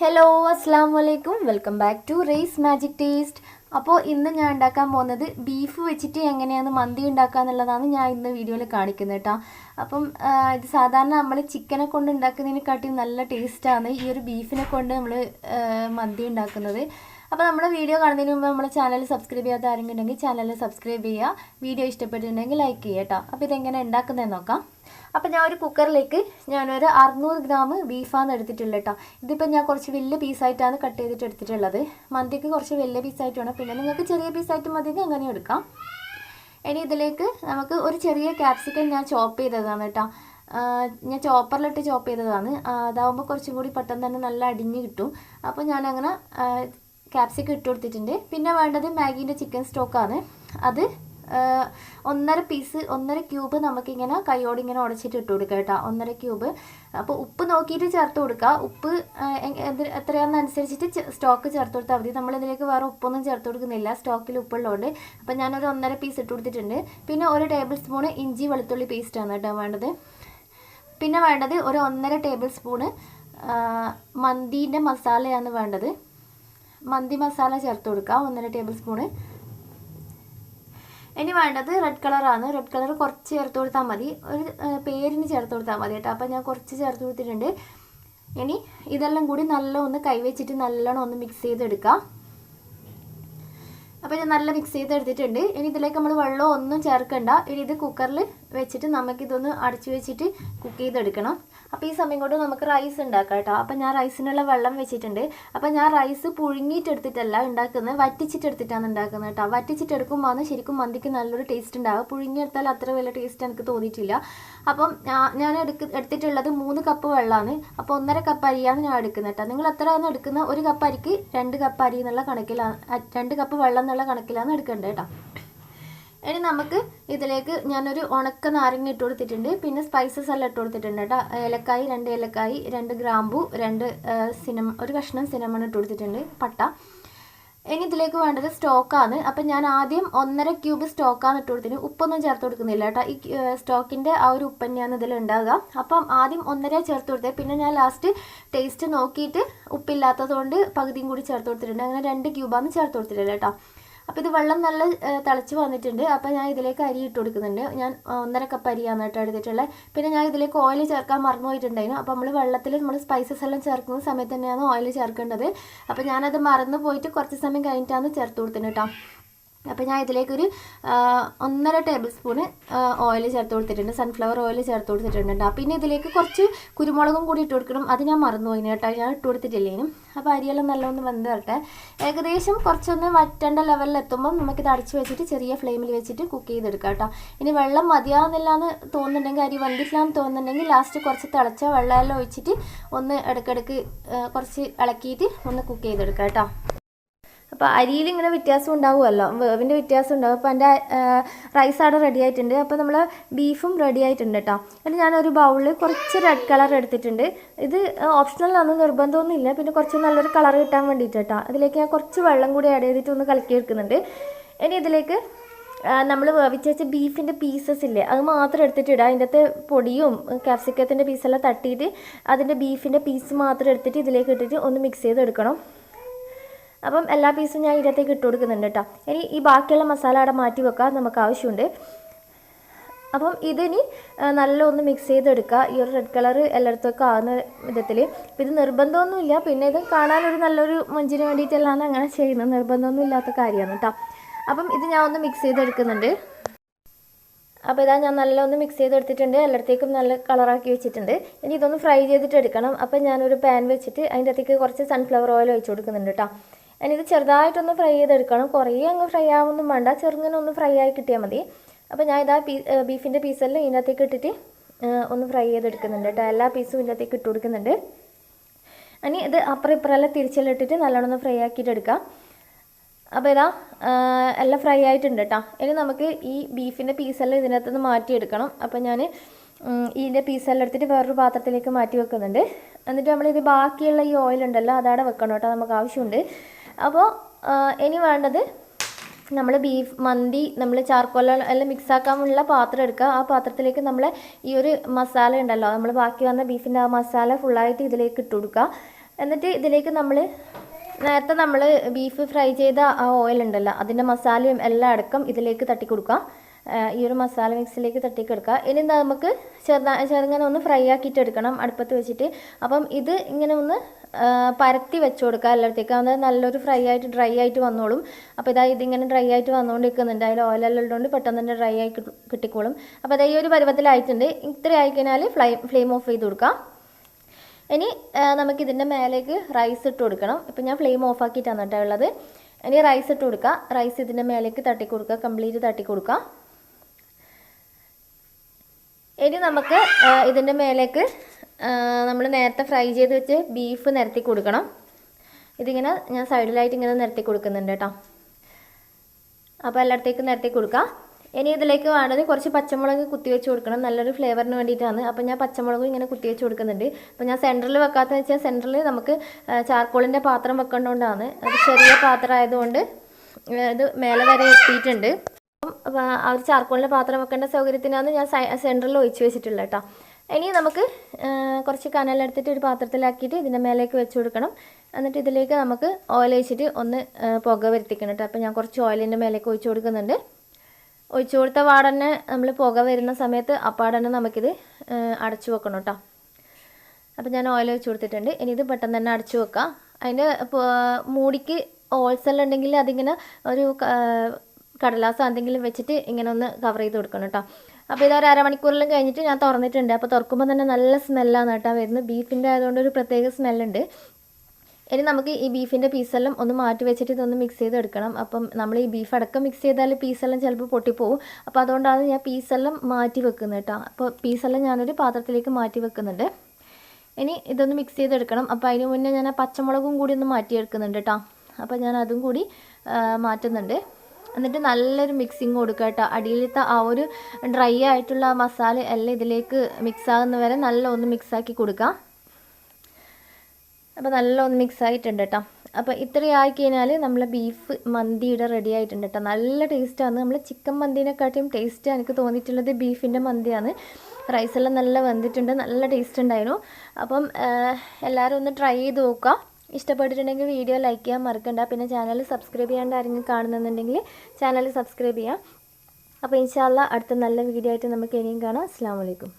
Hello അസ്സാം വലൈക്കും welcome back to race magic taste അപ്പോൾ ഇന്ന് ഞാൻ ഉണ്ടാക്കാൻ പോകുന്നത് ബീഫ് വെച്ചിട്ട് എങ്ങനെയാണ് മന്തി ഉണ്ടാക്കുക എന്നുള്ളതാണ് ഞാൻ ഇന്ന് വീഡിയോയിൽ കാണിക്കുന്നത് കേട്ടോ അപ്പം ഇത് സാധാരണ നമ്മൾ ചിക്കനെ കൊണ്ട് ഉണ്ടാക്കുന്നതിനെക്കാട്ടി നല്ല ടേസ്റ്റാണ് ഈ ഒരു ബീഫിനെ കൊണ്ട് നമ്മൾ മന്തി ഉണ്ടാക്കുന്നത്. അപ്പോൾ നമ്മുടെ വീഡിയോ കാണുന്നതിന് മുമ്പ് നമ്മുടെ ചാനൽ സബ്സ്ക്രൈബ് ചെയ്യാത്ത ആരെങ്കിലും ഉണ്ടെങ്കിൽ ചാനൽ സബ്സ്ക്രൈബ് ചെയ്യുക. വീഡിയോ ഇഷ്ടപ്പെട്ടിട്ടുണ്ടെങ്കിൽ ലൈക്ക് ചെയ്യുക കേട്ടോ അപ്പോൾ ഇതെങ്ങനെ ഉണ്ടാക്കുന്നതെന്ന് നോക്കാം. അപ്പോൾ ഞാൻ ഒരു കുക്കറിലേക്ക് ഞാനൊരു അറുന്നൂറ് ഗ്രാം ബീഫാണ് എടുത്തിട്ടുള്ളത് കേട്ടോ ഇതിപ്പോൾ ഞാൻ കുറച്ച് വലിയ പീസായിട്ടാണ് കട്ട് ചെയ്തിട്ട് എടുത്തിട്ടുള്ളത്. മന്തിക്ക് കുറച്ച് വലിയ പീസായിട്ട് വേണം പിന്നെ നിങ്ങൾക്ക് ചെറിയ പീസായിട്ട് മതിയെങ്കിൽ അങ്ങനെ എടുക്കാം. ഇനി ഇതിലേക്ക് നമുക്ക് ഒരു ചെറിയ ക്യാപ്സിക്കം ഞാൻ ചോപ്പ് ചെയ്തതാണ് കേട്ടോ ഞാൻ ചോപ്പറിലിട്ട് ചോപ്പ് ചെയ്തതാണ്. അതാവുമ്പോൾ കുറച്ചും കൂടി പെട്ടെന്ന് തന്നെ നല്ല അടിഞ്ഞ് കിട്ടും. അപ്പോൾ ഞാനങ്ങനെ ക്യാപ്സിക്കം ഇട്ട് കൊടുത്തിട്ടുണ്ട്. പിന്നെ വേണ്ടത് മാഗീന്റെ ചിക്കൻ സ്റ്റോക്കാണ് അത് ഒന്നര പീസ് ഒന്നര ക്യൂബ് നമുക്കിങ്ങനെ കൈയോട് ഇങ്ങനെ ഉടച്ചിട്ട് ഇട്ട് കൊടുക്കുക കേട്ടോ. ഒന്നര ക്യൂബ് അപ്പോൾ ഉപ്പ് നോക്കിയിട്ട് ചേർത്ത് കൊടുക്കുക ഉപ്പ് എത്രയാണെന്നനുസരിച്ചിട്ട് സ്റ്റോക്ക് ചേർത്ത് കൊടുത്താൽ മതി. നമ്മളിതിലേക്ക് വേറെ ഉപ്പൊന്നും ചേർത്ത് കൊടുക്കുന്നില്ല. സ്റ്റോക്കിൽ ഉപ്പുള്ളതുകൊണ്ട്. അപ്പോൾ ഞാനൊരു ഒന്നര പീസ് ഇട്ട് കൊടുത്തിട്ടുണ്ട്. പിന്നെ ഒരു ടേബിൾ സ്പൂൺ ഇഞ്ചി വെളുത്തുള്ളി പേസ്റ്റാണ് കേട്ടോ വേണ്ടത്. പിന്നെ വേണ്ടത് ഒരു ഒന്നര ടേബിൾ സ്പൂണ് മന്തീന്റെ മസാലയാണ് വേണ്ടത്. മന്തി മസാല ചേർത്ത് കൊടുക്കുക ഒന്നര ടേബിൾ സ്പൂണ് ഇനി വേണ്ടത് റെഡ് കളറാണ് റെഡ് കളർ കുറച്ച് ചേർത്ത് കൊടുത്താൽ മതി. ഒരു പേരിന് ചേർത്ത് കൊടുത്താൽ മതി കേട്ടോ. അപ്പോൾ ഞാൻ കുറച്ച് ചേർത്ത് കൊടുത്തിട്ടുണ്ട്. ഇനി ഇതെല്ലാം കൂടി നല്ലോണം ഒന്ന് കൈവച്ചിട്ട് നല്ലോണം ഒന്ന് മിക്സ് ചെയ്തെടുക്കാം. അപ്പോൾ ഇത് നല്ല മിക്സ് ചെയ്തെടുത്തിട്ടുണ്ട്. ഇനി ഇതിലേക്ക് നമ്മൾ വെള്ളം ഒന്നും ചേർക്കണ്ട. ഇനി ഇത് കുക്കറിൽ വെച്ചിട്ട് നമുക്കിതൊന്ന് അടച്ചു വെച്ചിട്ട് കുക്ക് ചെയ്തെടുക്കണം. അപ്പോൾ ഈ സമയം കൊണ്ട് നമുക്ക് റൈസ് ഉണ്ടാക്കാം കേട്ടോ അപ്പോൾ ഞാൻ റൈസിനുള്ള വെള്ളം വെച്ചിട്ടുണ്ട്. അപ്പോൾ ഞാൻ റൈസ് പുഴുങ്ങിയിട്ടെടുത്തിട്ടല്ല ഉണ്ടാക്കുന്നത് വറ്റിച്ചിട്ടെടുത്തിട്ടാണ് ഉണ്ടാക്കുന്നത് കേട്ടോ വറ്റിച്ചിട്ടെടുക്കുമ്പോൾ ശരിക്കും മന്തിക്ക് നല്ലൊരു ടേസ്റ്റ് ഉണ്ടാകും പുഴുങ്ങിയെടുത്താൽ അത്ര വലിയ ടേസ്റ്റ് എനിക്ക് തോന്നിയിട്ടില്ല. അപ്പം ഞാൻ എടുക്ക എടുത്തിട്ടുള്ളത് മൂന്ന് കപ്പ് വെള്ളമാണ് അപ്പോൾ ഒന്നര കപ്പ് അരിയാണ് ഞാൻ എടുക്കുന്നത് കേട്ടോ നിങ്ങൾ എത്രയാണ് എടുക്കുന്നത് ഒരു കപ്പ് അരിക്ക് രണ്ട് കപ്പ് അരി എന്നുള്ള കണക്കിലാണ് രണ്ട് കപ്പ് വെള്ളം എന്നുള്ള കണക്കിലാണ് എടുക്കേണ്ടത് കേട്ടോ. ഇനി നമുക്ക് ഇതിലേക്ക് ഞാനൊരു ഉണക്ക നാരങ്ങ ഇട്ട് കൊടുത്തിട്ടുണ്ട്. പിന്നെ സ്പൈസസ് എല്ലാം ഇട്ട് കൊടുത്തിട്ടുണ്ട് കേട്ടോ. ഏലക്കായി രണ്ട് ഏലക്കായി രണ്ട് ഗ്രാമ്പു രണ്ട് സിനമ ഒരു കഷ്ണം സിനമൺ ഇട്ട് കൊടുത്തിട്ടുണ്ട്. പട്ട. ഇനി ഇതിലേക്ക് വേണ്ടത് സ്റ്റോക്കാണ് അപ്പം ഞാൻ ആദ്യം ഒന്നര ക്യൂബ് സ്റ്റോക്കാണ് ഇട്ട് കൊടുത്തിന്. ഉപ്പൊന്നും ചേർത്ത് കൊടുക്കുന്നില്ല കേട്ടോ. ഈ സ്റ്റോക്കിന്റെ ആ ഒരു ഉപ്പ് തന്നെയാണ് ഇതിൽ ഉണ്ടാകുക അപ്പം ആദ്യം ഒന്നര ചേർത്ത് കൊടുത്തത് പിന്നെ ഞാൻ ലാസ്റ്റ് ടേസ്റ്റ് നോക്കിയിട്ട് ഉപ്പില്ലാത്തതുകൊണ്ട് പകുതിയും കൂടി ചേർത്ത് കൊടുത്തിട്ടുണ്ട്. അങ്ങനെ രണ്ട് ക്യൂബാണ് ചേർത്ത് കൊടുത്തിട്ടില്ല കേട്ടോ. അപ്പോൾ ഇത് വെള്ളം നല്ല തിളച്ച് വന്നിട്ടുണ്ട്. അപ്പോൾ ഞാൻ ഇതിലേക്ക് അരി ഇട്ട് കൊടുക്കുന്നുണ്ട്. ഞാൻ ഒന്നര കപ്പ് അരിയാണ് കേട്ടോ എടുത്തിട്ടുള്ളത് പിന്നെ ഞാൻ ഇതിലേക്ക് ഓയിൽ ചേർക്കാൻ മറന്നു പോയിട്ടുണ്ടായിരുന്നു. അപ്പോൾ നമ്മൾ വെള്ളത്തിൽ നമ്മൾ സ്പൈസസ് എല്ലാം ചേർക്കുന്ന സമയത്ത് തന്നെയാണ് ഓയിൽ ചേർക്കേണ്ടത്. അപ്പോൾ ഞാനത് മറന്നു പോയിട്ട് കുറച്ച് സമയം കഴിഞ്ഞിട്ടാണ് ചേർത്ത് കൊടുത്തിട്ടുണ്ട് കേട്ടോ. അപ്പോൾ ഞാൻ ഇതിലേക്കൊരു ഒന്നര ടേബിൾ സ്പൂണ് ഓയിൽ ചേർത്ത് കൊടുത്തിട്ടുണ്ട്. സൺഫ്ലവർ ഓയിൽ ചേർത്ത് കൊടുത്തിട്ടുണ്ട് പിന്നെ ഇതിലേക്ക് കുറച്ച് കുരുമുളകും കൂടി ഇട്ട് കൊടുക്കണം. അത് ഞാൻ മറന്നുപോയി കേട്ടോ ഞാൻ ഇട്ട് കൊടുത്തിട്ടില്ലേനും അപ്പോൾ അരിയെല്ലാം നല്ലോണം വെന്ത് വരട്ടെ. ഏകദേശം കുറച്ചൊന്ന് വറ്റേണ്ട ലെവലിൽ എത്തുമ്പോൾ നമുക്കിത് അടച്ച് വെച്ചിട്ട് ചെറിയ ഫ്ലെയിമിൽ വെച്ചിട്ട് കുക്ക് ചെയ്തെടുക്കാം കേട്ടോ ഇനി വെള്ളം മതിയാവുന്നില്ല എന്ന് തോന്നുന്നുണ്ടെങ്കിൽ അരി വന്നിട്ടില്ല തോന്നുന്നുണ്ടെങ്കിൽ ലാസ്റ്റ് കുറച്ച് തിളച്ച വെള്ളമെല്ലാം ഒഴിച്ചിട്ട് ഒന്ന് ഇടയ്ക്കിടയ്ക്ക് കുറച്ച് ഇളക്കിയിട്ട് ഒന്ന് കുക്ക് ചെയ്തെടുക്കാം കേട്ടോ അപ്പോൾ അരിയിൽ ഇങ്ങനെ വ്യത്യാസം ഉണ്ടാവുമല്ലോ. വേവിന്റെ വ്യത്യാസം ഉണ്ടാവും. അപ്പോൾ എന്റെ റൈസ് അവിടെ റെഡി ആയിട്ടുണ്ട്. അപ്പോൾ നമ്മൾ ബീഫും റെഡി ആയിട്ടുണ്ട് കേട്ടോ എന്നിട്ട് ഞാനൊരു ബൗളിൽ കുറച്ച് റെഡ് കളർ എടുത്തിട്ടുണ്ട്. ഇത് ഓപ്ഷണലാണ് നിർബന്ധമൊന്നുമില്ല പിന്നെ കുറച്ച് നല്ലൊരു കളർ കിട്ടാൻ വേണ്ടിയിട്ട് കേട്ടോ അതിലേക്ക് ഞാൻ കുറച്ച് വെള്ളം കൂടി ആഡ് ചെയ്തിട്ട് ഒന്ന് കലക്കി എടുക്കുന്നുണ്ട്. ഇനി ഇതിലേക്ക് നമ്മൾ വേവിച്ച് വെച്ച ബീഫിന്റെ പീസസ് ഇല്ലേ അത് മാത്രം എടുത്തിട്ട് ഇടുക അതിന്റെ അകത്ത് പൊടിയും കാപ്സിക്കത്തിന്റെ പീസെല്ലാം തട്ടിയിട്ട് അതിന്റെ ബീഫിന്റെ പീസ് മാത്രം എടുത്തിട്ട് ഇതിലേക്ക് ഇട്ടിട്ട് ഒന്ന് മിക്സ് ചെയ്ത് എടുക്കണം അപ്പം എല്ലാ പീസും ഞാൻ ഇതിനകത്തേക്ക് ഇട്ട് കൊടുക്കുന്നുണ്ട് കേട്ടോ ഇനി ഈ ബാക്കിയുള്ള മസാല അവിടെ മാറ്റി വെക്കാൻ നമുക്ക് ആവശ്യമുണ്ട്. അപ്പം ഇതിനി നല്ല ഒന്ന് മിക്സ് ചെയ്തെടുക്കുക. ഈ ഒരു റെഡ് കളർ എല്ലായിടത്തൊക്കെ ആവുന്ന വിധത്തിൽ ഇത് നിർബന്ധമൊന്നുമില്ല പിന്നെ ഇത് കാണാനൊരു നല്ലൊരു മഞ്ചിന് വേണ്ടിയിട്ടെല്ലാം അങ്ങനെ ചെയ്യുന്നത്. നിർബന്ധമൊന്നും ഇല്ലാത്ത കാര്യമാണ് കേട്ടോ അപ്പം ഇത് ഞാൻ ഒന്ന് മിക്സ് ചെയ്തെടുക്കുന്നുണ്ട്. അപ്പോൾ ഇതാ ഞാൻ നല്ല ഒന്ന് മിക്സ് ചെയ്തെടുത്തിട്ടുണ്ട്. എല്ലായിടത്തേക്കും നല്ല കളറാക്കി വെച്ചിട്ടുണ്ട്. ഇനി ഇതൊന്ന് ഫ്രൈ ചെയ്തിട്ട് എടുക്കണം. അപ്പോൾ ഞാനൊരു പാൻ വെച്ചിട്ട് അതിന്റെ അകത്തേക്ക് കുറച്ച് സൺഫ്ലവർ ഓയിൽ ഒഴിച്ചു കൊടുക്കുന്നുണ്ട് കേട്ടോ ഇനി ഇത് ചെറുതായിട്ടൊന്ന് ഫ്രൈ ചെയ്തെടുക്കണം. കുറേ അങ്ങ് ഫ്രൈ ആവുമൊന്നും വേണ്ട. ചെറുങ്ങനെ ഒന്ന് ഫ്രൈ ആയി കിട്ടിയാൽ മതി. അപ്പോൾ ഞാൻ ഇതാ ബീഫിന്റെ പീസെല്ലാം ഇതിനകത്തേക്ക് ഇട്ടിട്ട് ഒന്ന് ഫ്രൈ ചെയ്തെടുക്കുന്നുണ്ട് കേട്ടോ. എല്ലാ പീസും ഇതിനകത്തേക്ക് ഇട്ട് കൊടുക്കുന്നുണ്ട്. ഇനി ഇത് അപ്പുറം ഇപ്പുറമെല്ലാം തിരിച്ചെല്ലാം ഇട്ടിട്ട് നല്ലോണം ഒന്ന് ഫ്രൈ ആക്കിയിട്ട് എടുക്കാം. അപ്പോൾ ഇതാ എല്ലാം ഫ്രൈ ആയിട്ടുണ്ട് കേട്ടോ. ഇനി നമുക്ക് ഈ ബീഫിന്റെ പീസെല്ലാം ഇതിനകത്ത് നിന്ന് മാറ്റിയെടുക്കണം. അപ്പോൾ ഞാൻ ഇതിന്റെ പീസെല്ലാം എടുത്തിട്ട് വേറൊരു പാത്രത്തിലേക്ക് മാറ്റി വെക്കുന്നുണ്ട്. എന്നിട്ട് നമ്മളിത് ബാക്കിയുള്ള ഈ ഓയിലുണ്ടല്ലോ അതവിടെ വെക്കണം കേട്ടോ. നമുക്ക് ആവശ്യമുണ്ട്. അപ്പോൾ ഇനി വേണ്ടത് നമ്മൾ ബീഫ് മന്തി നമ്മൾ ചാർക്കോല എല്ലാം മിക്സ് ആക്കാനുള്ള പാത്രം എടുക്കുക. ആ പാത്രത്തിലേക്ക് നമ്മൾ ഈ ഒരു മസാല ഉണ്ടല്ലോ നമ്മൾ ബാക്കി വന്ന ബീഫിന്റെ ആ മസാല ഫുള്ളായിട്ട് ഇതിലേക്ക് ഇട്ട് കൊടുക്കുക. എന്നിട്ട് ഇതിലേക്ക് നമ്മൾ നേരത്തെ നമ്മൾ ബീഫ് ഫ്രൈ ചെയ്ത ആ ഓയിൽ ഉണ്ടല്ലോ അതിന്റെ മസാലയും എല്ലാം അടക്കം ഇതിലേക്ക് തട്ടി കൊടുക്കാം ആ, ഈ ഒരു മസാല മിക്സിലേക്ക് തട്ടിക്കെടുക്കുക. ഇനി നമുക്ക് ചെറുതാ ചെറുങ്ങനെ ഒന്ന് ഫ്രൈ ആക്കിയിട്ട് എടുക്കണം അടുപ്പത്ത് വെച്ചിട്ട്. അപ്പം ഇത് ഇങ്ങനെ ഒന്ന് പരത്തി വെച്ച് കൊടുക്കുക എല്ലായിടത്തേക്കും. അത് നല്ലൊരു ഫ്രൈ ആയിട്ട് ഡ്രൈ ആയിട്ട് വന്നോളും. അപ്പോൾ ഇതാ ഇതിങ്ങനെ ഡ്രൈ ആയിട്ട് വന്നുകൊണ്ടിരിക്കുന്നുണ്ട് അതിൽ ഓയിലെല്ലാം ഉള്ളതുകൊണ്ട് പെട്ടെന്ന് തന്നെ ഡ്രൈ ആയി കിട്ടിക്കോളും. അപ്പോൾ അതായത് ഈ ഒരു പരുവത്തിലായിട്ടുണ്ട്. ഇത്ര ആയിക്കഴിഞ്ഞാൽ ഫ്ലൈ ഫ്ലെയിം ഓഫ് ചെയ്ത് കൊടുക്കുക ഇനി നമുക്കിതിന്റെ മേലേക്ക് റൈസ് ഇട്ട് കൊടുക്കണം. ഇപ്പം ഞാൻ ഫ്ലെയിം ഓഫ് ആക്കിയിട്ടാണ് കേട്ടോ ഉള്ളത്. ഇനി റൈസ് ഇട്ട് കൊടുക്കുക. റൈസ് ഇതിന്റെ മേലേക്ക് തട്ടി കൊടുക്കുക കംപ്ലീറ്റ് തട്ടി കൊടുക്കുക ഇനി നമുക്ക് ഇതിന്റെ മേലേക്ക് നമ്മൾ നേരത്തെ ഫ്രൈ ചെയ്ത് വെച്ച് ബീഫ് നിരത്തി കൊടുക്കണം. ഇതിങ്ങനെ ഞാൻ സൈഡിലായിട്ട് ഇങ്ങനെ നിരത്തി കൊടുക്കുന്നുണ്ട് കേട്ടോ അപ്പോൾ എല്ലായിടത്തേക്കും നിരത്തി കൊടുക്കാം. ഇനി ഇതിലേക്ക് വേണ്ടത് കുറച്ച് പച്ചമുളക് കുത്തി വെച്ച് കൊടുക്കണം. നല്ലൊരു ഫ്ലേവറിന് വേണ്ടിയിട്ടാണ്. അപ്പോൾ ഞാൻ പച്ചമുളകും ഇങ്ങനെ കുത്തി വെച്ച് കൊടുക്കുന്നുണ്ട്. അപ്പോൾ ഞാൻ സെന്ററിൽ വെക്കാത്ത വെച്ചാൽ സെന്ററിൽ നമുക്ക് ചാർക്കോളിന്റെ പാത്രം വെക്കേണ്ടതുകൊണ്ടാണ്. അത് ചെറിയ പാത്രം ആയതുകൊണ്ട് ഇത് മേലെ വരെ എത്തിയിട്ടുണ്ട്. അപ്പം ആ ഒരു ചാർക്കോളിന്റെ പാത്രം വെക്കേണ്ട സൗകര്യത്തിനാണ് ഞാൻ സെന്ററിൽ ഒഴിച്ച് വെച്ചിട്ടുള്ളത് കേട്ടോ. ഇനി നമുക്ക് കുറച്ച് കനലെടുത്തിട്ട് ഒരു പാത്രത്തിലാക്കിയിട്ട് ഇതിന്റെ മേലേക്ക് വെച്ച് കൊടുക്കണം. എന്നിട്ട് ഇതിലേക്ക് നമുക്ക് ഓയിൽ ഒഴിച്ചിട്ട് ഒന്ന് പുക വരുത്തിക്കണം കേട്ടോ. അപ്പോൾ ഞാൻ കുറച്ച് ഓയിലിന്റെ മേലേക്ക് ഒഴിച്ച് കൊടുക്കുന്നുണ്ട്. ഒഴിച്ചു കൊടുത്ത പാടന്നെ നമ്മൾ പുക വരുന്ന സമയത്ത് അപ്പാടന്നെ നമുക്കിത് അടച്ചു വെക്കണം കേട്ടോ. അപ്പോൾ ഞാൻ ഓയിൽ ഒഴിച്ചു കൊടുത്തിട്ടുണ്ട്. ഇനി ഇത് പെട്ടെന്ന് തന്നെ അടച്ചു വെക്കാം. അതിന്റെ മൂടിക്ക് ഹോൾസെൽ ഉണ്ടെങ്കിൽ അതിങ്ങനെ ഒരു കടലാസ് എന്തെങ്കിലും വെച്ചിട്ട് ഇങ്ങനെ ഒന്ന് കവർ ചെയ്ത് കൊടുക്കണം കേട്ടോ അപ്പോൾ ഇതൊരു അരമണിക്കൂറിലും കഴിഞ്ഞിട്ട് ഞാൻ തുറന്നിട്ടുണ്ട്. അപ്പോൾ തുറക്കുമ്പോൾ തന്നെ നല്ല സ്മെല്ലാണ് കേട്ടോ വരുന്നത്. ബീഫിന്റെ ആയതുകൊണ്ട് ഒരു പ്രത്യേക സ്മെല്ലുണ്ട് ഇനി നമുക്ക് ഈ ബീഫിന്റെ പീസെല്ലാം ഒന്ന് മാറ്റി വെച്ചിട്ട് ഇതൊന്ന് മിക്സ് ചെയ്തെടുക്കണം അപ്പം നമ്മൾ ഈ ബീഫ് അടക്കം മിക്സ് ചെയ്താൽ പീസെല്ലാം ചിലപ്പോൾ പൊട്ടിപ്പോവും. അപ്പോൾ അതുകൊണ്ടാണ് ഞാൻ പീസെല്ലാം മാറ്റി വെക്കുന്നത് കേട്ടോ അപ്പോൾ പീസെല്ലാം ഞാനൊരു പാത്രത്തിലേക്ക് മാറ്റി വെക്കുന്നുണ്ട്. ഇനി ഇതൊന്ന് മിക്സ് ചെയ്തെടുക്കണം അപ്പോൾ അതിന് മുന്നേ ഞാൻ പച്ചമുളകും കൂടി ഒന്ന് മാറ്റിയെടുക്കുന്നുണ്ട് കേട്ടോ അപ്പോൾ ഞാൻ അതും കൂടി മാറ്റുന്നുണ്ട്. എന്നിട്ട് നല്ലൊരു മിക്സിങ് കൊടുക്കുക കേട്ടോ അടിയിലത്തെ ആ ഒരു ഡ്രൈ ആയിട്ടുള്ള മസാല എല്ലാം ഇതിലേക്ക് മിക്സ് ആകുന്ന വരെ നല്ല ഒന്ന് മിക്സ് ആക്കി കൊടുക്കാം. അപ്പോൾ നല്ല ഒന്ന് മിക്സ് ആയിട്ടുണ്ട് കേട്ടോ അപ്പോൾ ഇത്രയായി കഴിഞ്ഞാൽ നമ്മൾ ബീഫ് മന്തിയുടെ റെഡി ആയിട്ടുണ്ട് കേട്ടോ നല്ല ടേസ്റ്റാണ് നമ്മൾ ചിക്കൻ മന്തിനെക്കാട്ടിയും ടേസ്റ്റ് എനിക്ക് തോന്നിയിട്ടുള്ളത് ബീഫിന്റെ മന്തിയാണ്. റൈസെല്ലാം നല്ല വന്നിട്ടുണ്ട് നല്ല ടേസ്റ്റ് ഉണ്ടായിരുന്നു. അപ്പം എല്ലാവരും ഒന്ന് ട്രൈ ചെയ്ത് നോക്കുക ഇഷ്ടപ്പെട്ടിട്ടുണ്ടെങ്കിൽ വീഡിയോ ലൈക്ക് ചെയ്യാൻ മറക്കണ്ട. പിന്നെ ചാനൽ സബ്സ്ക്രൈബ് ചെയ്യാണ്ട് ആരെങ്കിലും കാണുന്നുണ്ടെങ്കിൽ ചാനൽ സബ്സ്ക്രൈബ് ചെയ്യാം. അപ്പോൾ ഇൻഷാല്ല അടുത്ത നല്ല വീഡിയോ ആയിട്ട് നമുക്ക് ഇനിയും കാണാം. അസ്സാം വലൈക്കും